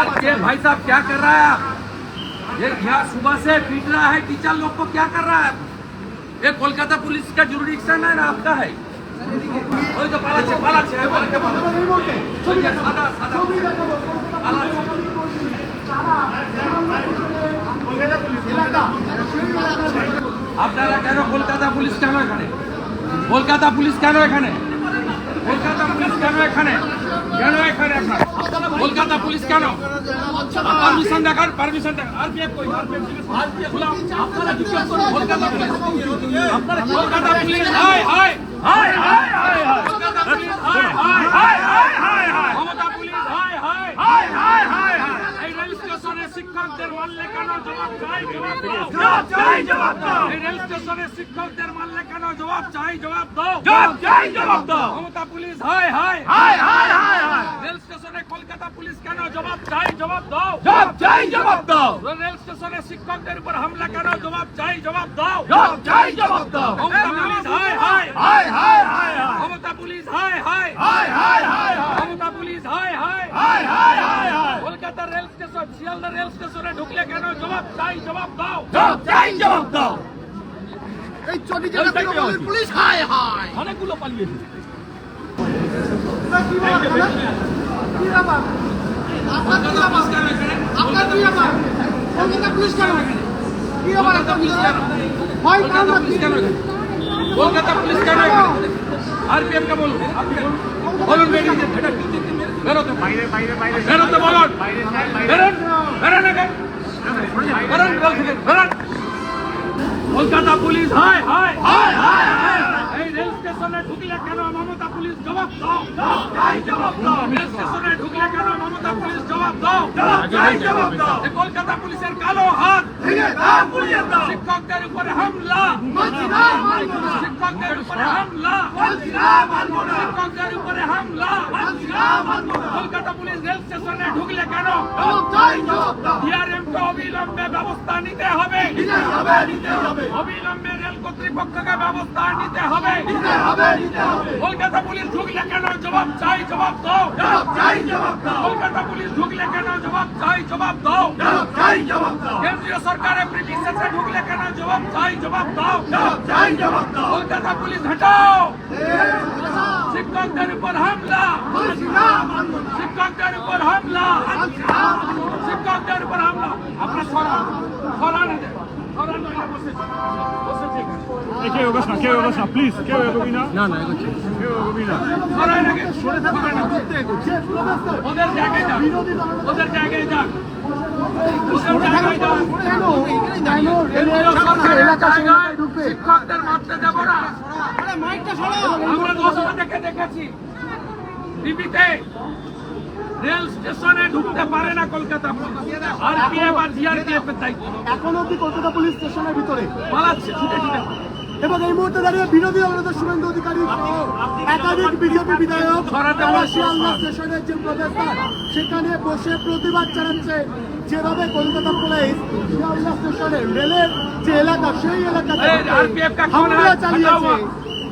आज ये भाई साहब क्या कर रहा है आप ये यहाँ सुबह से पीट रहा है टीचर लोग को क्या कर रहा है ये कोलकाता पुलिस का जुरिडिक्शन है ना आपका है ওই তো পালাচ্ছে পালাচ্ছে এই বলে, এই বলে। ওই যে সাদা সাদা পালাচ্ছে। আপনারা কেন কলকাতা পুলিশ কেন এখানে কলকাতা পুলিশ কেন এখানে কলকাতা পুলিশ কেন এখানে কেন এখানে আপনারা কলকাতা পুলিশ কেন পারমিশন দেখান পারমিশন দেখান আর বিয়ে কই আর বিয়ে খোলাম আপনারা কি করছেন কলকাতা পুলিশ আপনারা কলকাতা পুলিশ হাই হাই হাই হাই হাই কলকাতা পুলিশ হাই হাই হাই হাই হাই হাই মমতা পুলিশ হাই হাই হাই হাই হাই হাই এই রেল স্টেশনে শিক্ষকদের মারলে কেন জবাব চাই জবাব চাই জবাব দাও রেল স্টেশনে শিক্ষকদের মারলে কেন জবাব চাই জবাব দাও জবাব চাই জবাব দাও মমতা পুলিশ হাই হাই হাই হাই হাই হাই রেল স্টেশনে কলকাতা পুলিশ কেন জবাব চাই জবাব দাও জবাব চাই জবাব দাও রেল স্টেশনে শিক্ষকদের উপর হামলা কেন জবাব চাই জবাব দাও জবাব চাই জবাব দাও মমতা পুলিশ হাই হাই হাই হাই হাই মমতা পুলিশ হাই হাই হাই হাই হাই মমতা পুলিশ হাই হাই হাই হাই high Kolkata rail station Sealdah rail স্টেশনে ঢুকলে কেন জবাব চাই জবাব দাও। জবাব চাই জবাব দাও। এই চটি জেলা তৃণমূলের পুলিশ হাই হাই অনেকগুলো পালিয়েছে কি ব্যাপার? আপনার কি ব্যাপার? আপনার কি ব্যাপার? কলকাতা পুলিশ কেন হয় আরপিএফ কে বলুন আপনি? বলুন বেরোতে বলুন। বেরোন বেরোন এখানে। কলকাতা পুলিশ হাই হাই হাই হাই এই রেল স্টেশনে ঢুকলে কেন মমতা পুলিশ জবাব দাও? চাই জবাব দাও। রেল স্টেশনে ঢুকলে কেন মমতা পুলিশ জবাব দাও? চাই জবাব দাও। এই কলকাতা পুলিশের কালো হাত ভেঙে দাও। পুলিশের দাও শিক্ষকদের উপরে হামলা। শিক্ষকদের উপরে হামলা। শিক্ষকদের উপরে হামলা। পুলিশ স্টেশনে ঢুকলে কেন? ডিআরএমকে অবিলম্বে ব্যবস্থা নিতে হবে। অবিলম্বে রেল কর্তৃপক্ষকে ব্যবস্থা নিতে হবে। কলকাতা পুলিশ ঢুকলে কেন? জবাব চাই জবাব দাও। কলকাতা পুলিশ ঢুকলে কেন? জবাব চাই জবাব দাও। কেন্দ্রীয় সরকারের ব্রিটিশে ঢুকলে কেন? জবাব চাই জবাব দাও। কলকাতা পুলিশ হটাও। শিক্ষকদের উপর হামলা। শিক্ষকদের উপর হামলা। শিক্ষকদের উপর হামলা। আপনার সরান। সরান কেউ এগোস না কেউ এগোস না প্লিজ কেউ এগোবি না। না না কেউ এগোবি না। ওদের জায়গায় যান। ওদের জায়গায় যান। ওদের জায়গায় সরকারের জায়গায় শিক্ষকদের মারতে দেব না। আমরা দশটা দেখে দেখেছি। টিভিতে রেল স্টেশনে ঢুকতে পারে না কলকাতা আরপিএফ আর জিআরপিএফ এর দায়িত্ব? এখন অব্দি কলকাতা পুলিশ স্টেশনের ভিতরে। পালাচ্ছে ছুটে ছুটে। এবং এই মুহূর্তে দাঁড়িয়ে বিরোধী দলনেতা শুভেন্দু অধিকারী একাধিক বিজেপি বিধায়ক শিয়ালদা স্টেশনের যে প্রবেশদ্বার সেখানে বসে প্রতিবাদ জানাচ্ছে যেভাবে কলকাতা পুলিশ শিয়ালদা স্টেশনের রেলের যে এলাকা সেই এলাকাতে? হামলা চালিয়েছে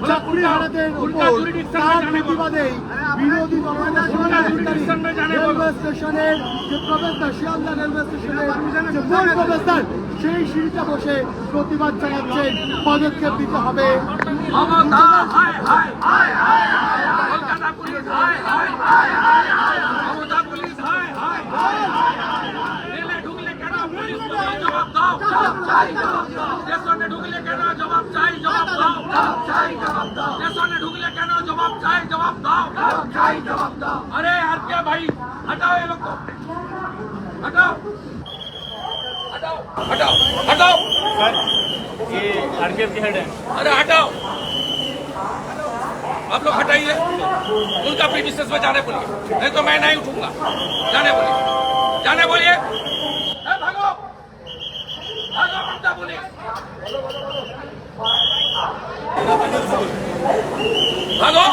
চাকরি হারাদের উপর তার প্রতিবাদেই বিরোধী। রেলওয়ে স্টেশনের যে প্রবেশদ্বার শিয়ালদা রেলওয়ে স্টেশনের যে মূল প্রবেশদ্বার সেই সিঁড়িতে বসে প্রতিবাদ জানাচ্ছেন পদক্ষেপ দিতে হবে হায় হায় হায় হায় হায় হায় হায় হায় হায় হায় হায় হায় হায় হায় হায় জবাব চাই জবাব দাও জবাব চাই জবাব দাও জবাব চাই हटाओ हटाओ। सर ये आरपीएफ के हेड है। अरे हटाओ। आप लोग हटाइए। उनका प्रीमिसेस में जाने बोलिए। नहीं तो मैं नहीं उठूँगा। जाने बोलिए। जाने बोलिए। भागो। भागो ममता बोलिए। भागो।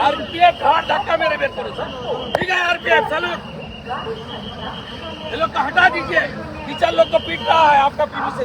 আরপিএফ है आरपीएफ सैल्यूट ये लोग हटा दीजिए टीचर लोग को पीट है आपका पीटी से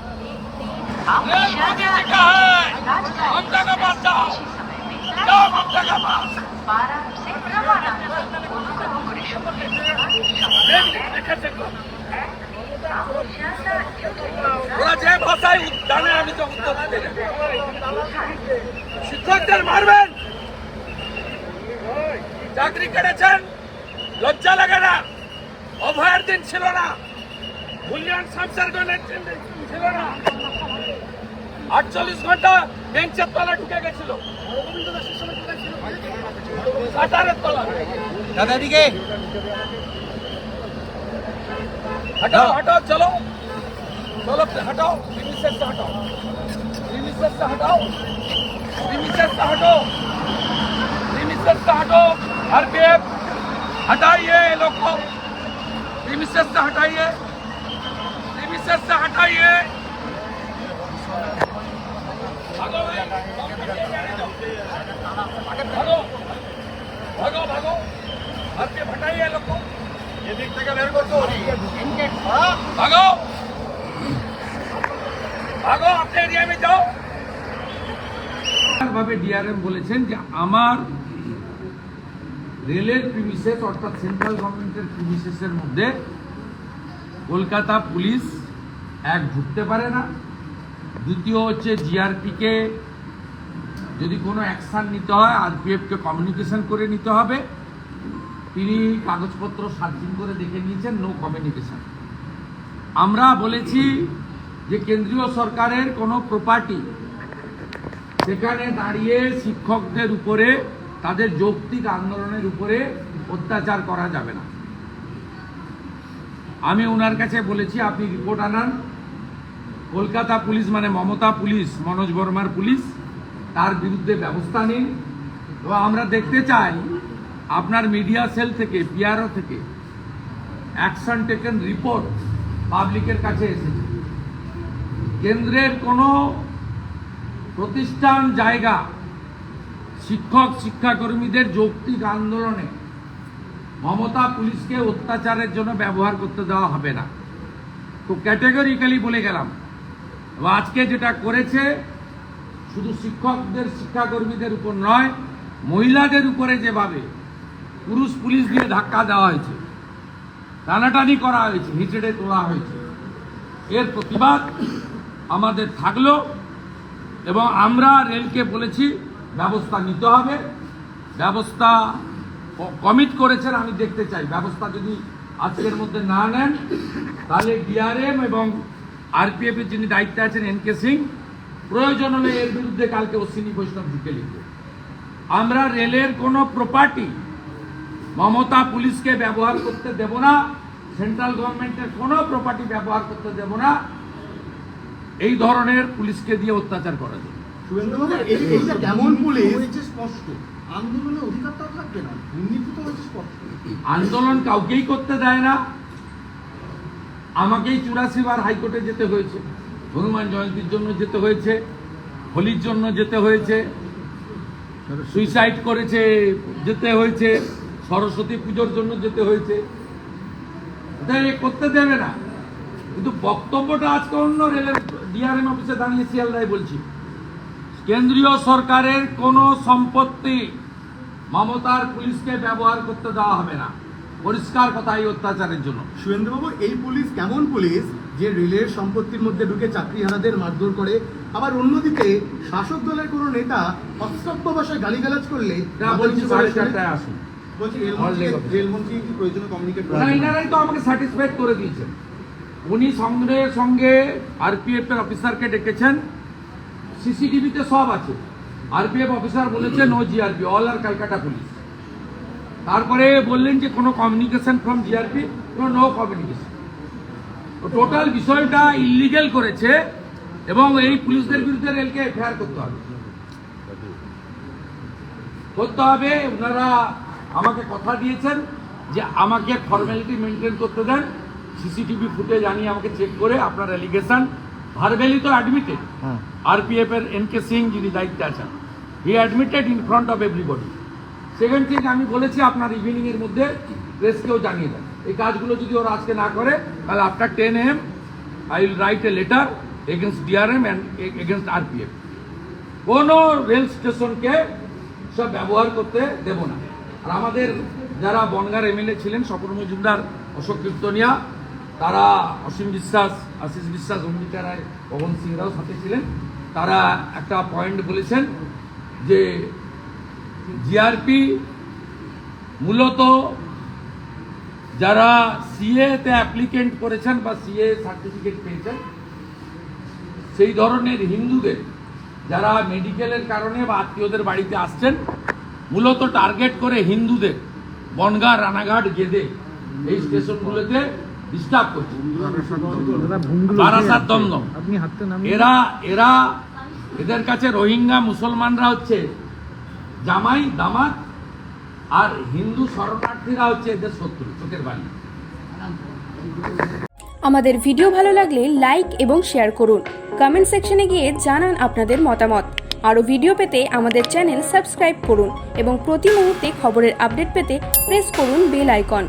ওরা যে ভাষায় জানে আমি তো উত্তর। শিক্ষকদের মারবেন। চাকরি কেটেছেন লজ্জা লাগে না। অভয়ের দিন ছিল না। মূল্যায়ন দিন ছিল না। আটচল্লিশ ঘন্টা বেঞ্চের তলা ঢুকে গেছিল কাটারের তলা দাদা দিকে हटाओ हटाओ चलो चलो हटाओ प्रीमिसेस से हटाओ प्रीमिसेस से हटाओ प्रीमिसेस से हटाओ प्रीमिसेस से हटाओ आरपीएफ हटाइए ये लोग को प्रीमिसेस से हटाइए प्रीमिसेस से हटाइए ভাগো ভাগো আজকে ভাটাইয়ে লোক এদিক থেকে বের বলেছেন যে আমার রেলের প্রিমিসেস অর্থাৎ সেন্ট্রাল গভর্নমেন্টের প্রিমিসেসের মধ্যে কলকাতা পুলিশ এক ঢুকতে পারে না। দ্বিতীয় হচ্ছে জিআরপিকে যদি কোনো অ্যাকশান নিতে হয় আরপিএফকে কমিউনিকেশন করে নিতে হবে। তিনি কাগজপত্র সার্চিং করে দেখে নিয়েছেন নো কমিউনিকেশন আমরা বলেছি যে কেন্দ্রীয় সরকারের কোনো প্রপার্টি সেখানে দাঁড়িয়ে শিক্ষকদের উপরে, তাদের যৌক্তিক আন্দোলনের উপরে অত্যাচার করা যাবে না। আমি ওনার কাছে বলেছি, আপনি রিপোর্ট আনান। কলকাতা পুলিশ মানে মমতা পুলিশ, মনোজ বর্মার পুলিশ, তার বিরুদ্ধে ব্যবস্থা নিন। এবং আমরা দেখতে চাই, আপনার মিডিয়া সেল থেকে পিআরও থেকে অ্যাকশন টেকেন রিপোর্ট পাবলিকের কাছে এসেছে। কেন্দ্রের কোনো প্রতিষ্ঠান, জায়গা, শিক্ষক, শিক্ষাকর্মীদের যৌক্তিক আন্দোলনে মমতা পুলিশকে অত্যাচারের জন্য ব্যবহার করতে দেওয়া হবে না। তো ক্যাটেগরিক্যালি বলে গেলাম আজকে যেটা করেছে, শুধু শিক্ষকদের, শিক্ষাকর্মীদের উপর নয়, মহিলাদের উপরে যেভাবে পুরুষ পুলিশ দিয়ে ধাক্কা দেওয়া হয়েছে, টানাটানি করা হয়েছে, হিচড়ে তোলা হয়েছে, এর প্রতিবাদ আমাদের থাকল এবং আমরা রেলকে বলেছি, ব্যবস্থা নিতে হবে, ব্যবস্থা কমিট করেছেন, আমি দেখতে চাই। ব্যবস্থা যদি আজকের মধ্যে না নেন, তাহলে ডিআরএম এবং আরপিএফ এর যিনি দায়িত্বে আছেন এন কে সিং প্রয়োজন হলে এর বিরুদ্ধে কালকে অশ্বিনী বৈষ্ণব ঢুকে লিখবে। আমরা রেলের কোনো প্রপার্টি মমতা পুলিশকে ব্যবহার করতে দেব না সেন্ট্রাল গভর্নমেন্টের কোনো প্রপার্টি ব্যবহার করতে দেব না এই ধরনের পুলিশকে দিয়ে অত্যাচার করা যায় আন্দোলন কাউকেই করতে দেয় না। আমাকেই চুরাশি বার হাইকোর্টে যেতে হয়েছে। হনুমান জয়ন্তীর জন্য যেতে হয়েছে, হোলির জন্য যেতে হয়েছে সুইসাইড করেছে, যেতে হয়েছে, সরস্বতী পুজোর জন্য যেতে হয়েছে। করতে দেবে না। কিন্তু বক্তব্যটা আজকে অন্য রেলের ডিআরএম অফিসে দাঁড়িয়ে শিয়ালদায় বলছি। কেন্দ্রীয় সরকারের কোনো সম্পত্তি মমতার পুলিশকে ব্যবহার করতে দেওয়া হবে না। পরিষ্কার কথা এই অত্যাচারের জন্য। শুভেন্দুবাবু এই পুলিশ কেমন পুলিশ? যে রেলের সম্পত্তির মধ্যে ঢুকে চাকরিহারাদের মারধর করে আবার অন্যদিকে শাসক দলের কোনো নেতা অশ্রাব্য ভাষায় গালিগালাজ করলে আসুন। এনারাই তো আমাকে স্যাটিসফাইড করে দিয়েছেন। উনি সঙ্গে সঙ্গে আরপিএফ এর অফিসারকে ডেকেছেন। সিসিটিভিতে সব আছে। আরপিএফ অফিসার বলেছে নো জিআরপি অল আর ক্যালকাটা পুলিশ তারপরে বললেন যে কোনো কমিউনিকেশন ফ্রম জিআরপি কোনো নো কমিউনিকেশন টোটাল বিষয়টা ইলিগেল করেছে এবং এই পুলিশদের বিরুদ্ধে রেলকে এফআইআর করতে হবে। করতে হবে ওনারা আমাকে কথা দিয়েছেন যে আমাকে ফর্মালিটি মেনটেন করতে দেন। সিসিটিভি ফুটেজ আনিয়ে আমাকে চেক করে আপনার অ্যালিগেশন ভার্বেলি তো অ্যাডমিটেড আরপিএফ এর এন কে সিং যিনি দায়িত্বে আছেন he admitted in front of everybody second thing আমি বলেছি আপনার ইভিনিং এর মধ্যে প্রেসকেও জানিয়ে দেন। এই কাজগুলো যদি ওরা আজকে না করে, তাহলে after ten AM I will write a letter against DRM and against RPF কোনো রেল স্টেশনকে সব ব্যবহার করতে দেব না। আর আমাদের যারা বনগার এমএলএ ছিলেন, স্বপন মজুমদার, অশোক কীর্তনিয়া, তারা অসীম বিশ্বাস, আশিস বিশ্বাস, অমৃতা রায়, পবন সিংরাও সাথে ছিলেন। তারা একটা পয়েন্ট বলেছেন যে জিআরপি মূলত যারা সিএতে অ্যাপ্লিকেন্ট করেছেন বা সিএ সার্টিফিকেট পেয়েছেন সেই ধরনের হিন্দুদের যারা মেডিকেলের কারণে বা আত্মীয়দের বাড়িতে আসছেন মূলত টার্গেট করে হিন্দুদের বনগা রানাঘাট গেদে এই স্টেশনগুলোতে ডিস্টার্ব করছে। বারাসাত দমদম এরা এরা এদের কাছে রোহিঙ্গা মুসলমানরা হচ্ছে জামাই, দামাত আর হিন্দু শরণার্থীরা হচ্ছে এদের শত্রু, চোখের বাড়ি আমাদের ভিডিও ভালো লাগলে লাইক এবং শেয়ার করুন। কমেন্ট সেকশনে গিয়ে জানান আপনাদের মতামত। আরও ভিডিও পেতে আমাদের চ্যানেল সাবস্ক্রাইব করুন এবং প্রতি মুহূর্তে খবরের আপডেট পেতে প্রেস করুন বেল আইকন।